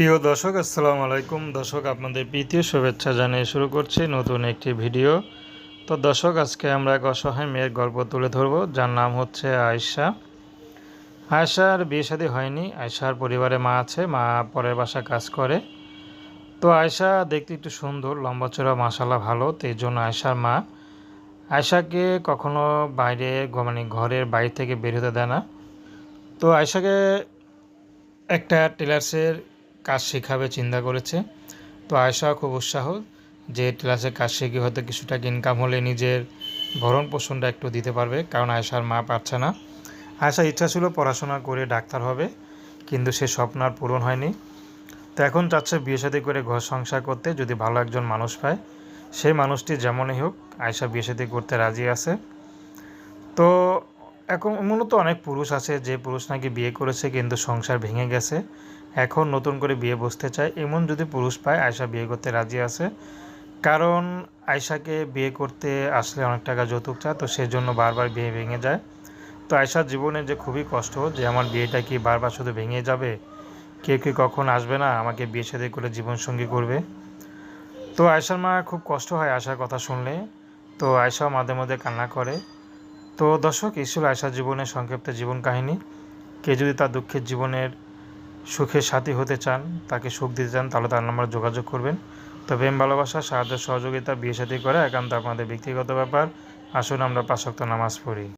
প্রিয় দর্শক, আসসালামু আলাইকুম। দর্শক, আপনাদের প্রীতীয় শুভেচ্ছা জানিয়ে শুরু করছি নতুন একটি ভিডিও। তো দর্শক, আজকে আমরা এক অসহায় মেয়ের গল্প তুলে ধরব, যার নাম হচ্ছে আয়শা। আয়শার বিয়ে শাদী হয়নি, আয়শার পরিবারে মা আছে, মা পরের বাসা কাজ করে। তো আয়শা দেখতে একটু সুন্দর, লম্বা চড়া মাসালা ভালো, তো জন্য আয়শার মা। আয়শাকে কখনো বাইরে মানে ঘরের বাইরে থেকে বের হতে দেয় না। তো আয়শাকে একটা টেলার্সের কাজ শেখাবে, চিন্তা করেছে। তো আয়সা খুব উৎসাহ যে টেলার্সের কাজ শিখে হয়তো কিছু টাকা ইনকাম হলে নিজের ভরণ পোষণটা একটু দিতে পারবে, কারণ আয়সার মা পারছে না। আয়সার ইচ্ছা ছিল পড়াশোনা করে ডাক্তার হবে, কিন্তু সে স্বপ্ন আর পূরণ হয়নি। তো এখন চাচ্ছে বিয়ে শাদী করে ঘর সংসার করতে, যদি ভালো একজন মানুষ পায়। সেই মানুষটি যেমনই হোক আয়সা বিয়ে শাদী করতে রাজি আছে। তো এখন মূলত অনেক পুরুষ আছে, যে পুরুষ নাকি বিয়ে করেছে কিন্তু সংসার ভেঙে গেছে। এখন নতুন করে বিয়ে বসতে চায়, এমন যদি পুরুষ পায় আয়সা বিয়ে করতে রাজি আছে। কারণ আয়সাকে বিয়ে করতে আসলে অনেক টাকা যৌতুক চায়, তো সেজন্য বারবার বিয়ে ভেঙে যায়। তো আয়সার জীবনে যে খুবই কষ্ট, যে আমার বিয়েটা কি বারবার শুধু ভেঙে যাবে? কেউ কি কখন আসবে না আমাকে বিয়ে সাথে করে জীবনসঙ্গী করবে? তো আয়সার মা খুব কষ্ট হয় আয়সার কথা শুনলে। তো আয়সাও মাঝে মধ্যে কান্না করে। তো দর্শক, এই ছিল আয়সার জীবনের সংক্ষিপ্ত জীবন কাহিনী। কে যদি তার দুঃখের জীবনের সুখের সাথী হতে চান, তাকে সুখ দিতে চান, তাহলে তার নাম্বার যোগাযোগ করবেন। তো প্রেম, ভালোবাসা, সাহায্য, সহযোগিতা, বিয়ে সাথী করে একান্ত আপনাদের ব্যক্তিগত ব্যাপার। আসুন আমরা পাঁচক্ত নামাজ পড়ি।